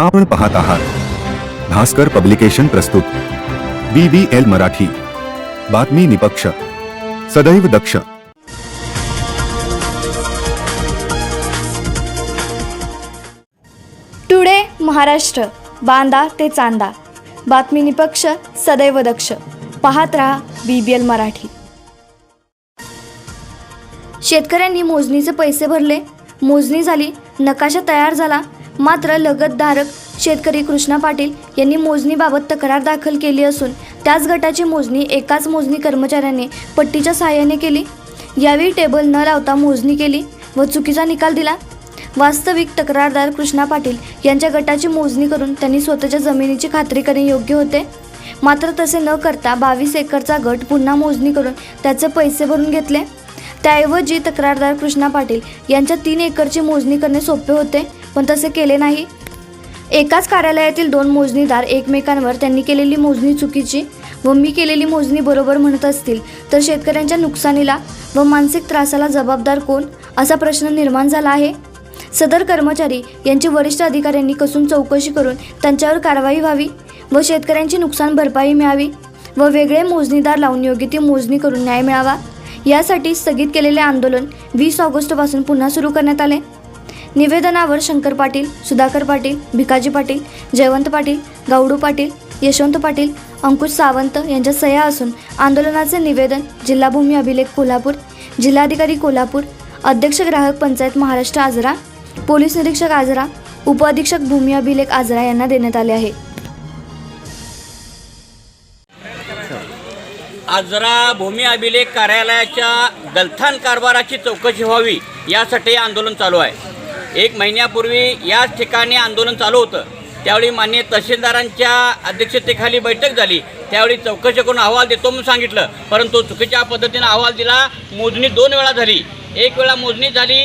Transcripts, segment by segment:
आपण पाहत आहात. भास्कर पब्लिकेशन प्रस्तुत. B B L Marathi. बातमी निपक्ष. सदैव दक्ष. टुडे महाराष्ट्र. बांदा ते चांदा. बातमी निपक्ष सदैव दक्ष. पाहत रहा बी बी एल मराठी. शेतकऱ्यांनी मोजणीचे पैसे भरले. मोजणी झाली नकाशा तयार झाला. मात्र लगतधारक शेतकरी कृष्णा पाटील यांनी मोजणीबाबत तक्रार दाखल केली असून त्याच गटाची मोजणी एकाच मोजणी कर्मचाऱ्याने पट्टीच्या सहाय्याने केली. यावेळी टेबल न लावता मोजणी केली व चुकीचा निकाल दिला. वास्तविक तक्रारदार कृष्णा पाटील यांच्या गटाची मोजणी करून त्यांनी स्वतःच्या जमिनीची खात्री करणे योग्य होते. मात्र तसे न करता बावीस एकरचा गट पुन्हा मोजणी करून त्याचे पैसे भरून घेतले. त्याऐवजी तक्रारदार कृष्णा पाटील यांच्या तीन एकरची मोजणी करणे सोपे होते पण तसे केले नाही. एकाच कार्यालयातील दोन मोजणीदार एकमेकांवर त्यांनी केलेली मोजणी चुकीची व मी केलेली मोजणी बरोबर म्हणत असतील तर शेतकऱ्यांच्या नुकसानीला व मानसिक त्रासाला जबाबदार कोण असा प्रश्न निर्माण झाला आहे. सदर कर्मचारी यांची वरिष्ठ अधिकाऱ्यांनी कसून चौकशी करून त्यांच्यावर कारवाई व्हावी व शेतकऱ्यांची नुकसान भरपाई मिळावी व वेगळे मोजणीदार लावून योग्य ती मोजणी करून न्याय मिळावा. यासाठी स्थगित केलेले आंदोलन वीस ऑगस्टपासून पुन्हा सुरू करण्यात आले. निवेदनावर शंकर पाटील सुधाकर पाटील भिकाजी पाटील जयवंत पाटील गावडू पाटील यशवंत पाटील अंकुश सावंत यांच्या सह्या असून आंदोलनाचे निवेदन जिल्हाभूमी अभिलेख कोल्हापूर जिल्हाधिकारी कोल्हापूर अध्यक्ष ग्राहक पंचायत महाराष्ट्र आजरा पोलीस निरीक्षक आजरा उपअधीक्षक भूमी अभिलेख आजरा यांना देण्यात आले आहे. आजरा भूमी अभिलेख कार्यालयाच्या गलथान कारभाराची चौकशी व्हावी यासाठी आंदोलन चालू आहे. एक महिन्यापूर्वी याच ठिकाणी आंदोलन चालू होतं. त्यावेळी मान्य तहसीलदारांच्या अध्यक्षतेखाली बैठक झाली. त्यावेळी चौकशी करून अहवाल देतो म्हणून सांगितलं. परंतु चुकीच्या पद्धतीनं अहवाल दिला मोजणी दोन वेळा झाली. एक वेळा मोजणी झाली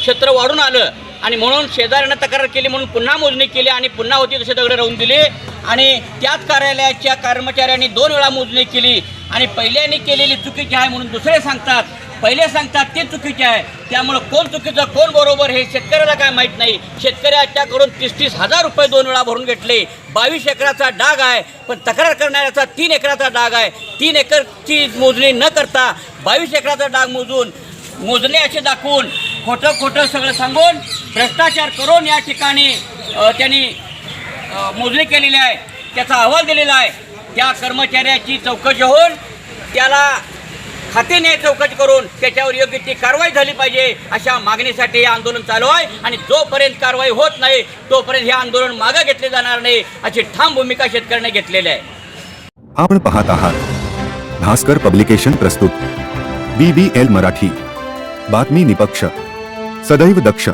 क्षेत्र वाढून आलं आणि म्हणून शेजाऱ्यानं तक्रार केली म्हणून पुन्हा मोजणी केली आणि पुन्हा होती तसे दगडे राहून दिले. आणि त्याच कार्यालयाच्या कर्मचाऱ्यांनी दोन वेळा मोजणी केली. आणि पहिल्याने केलेली चुकीची आहे म्हणून दुसरे सांगतात. पहिले सांगतात ते चुकीचे आहे. त्यामुळं कोण चुकीचं कोण बरोबर हे शेतकऱ्याला काय माहीत नाही. शेतकऱ्याच्याकडून तीस तीस हजार रुपये दोन वेळा भरून घेतले. बावीस एकराचा डाग आहे पण तक्रार करणाऱ्याचा तीन एकराचा डाग आहे. तीन एकरची मोजणी न करता बावीस एकराचा डाग मोजून मोजणे असे दाखवून खोटं खोटं सगळं सांगून भ्रष्टाचार करून या ठिकाणी त्यांनी मोजणी केलेली आहे. त्याचा अहवाल दिलेला आहे. त्या कर्मचाऱ्याची चौकशी होऊन त्याला खात्याने चौकशी करून त्याच्यावर योग्य ती कारवाई झाली पाहिजे अशा मागणीसाठी हे आंदोलन चालू आहे. आणि जोपर्यंत कारवाई होत नाही तोपर्यंत हे आंदोलन मागं घेतले जाणार नाही अशी ठाम भूमिका शेतकऱ्याने घेतलेली आहे. आपण पाहत आहात. भास्कर पब्लिकेशन प्रस्तुत. B B L Marathi. बातमी निपक्ष. सदैव दक्ष.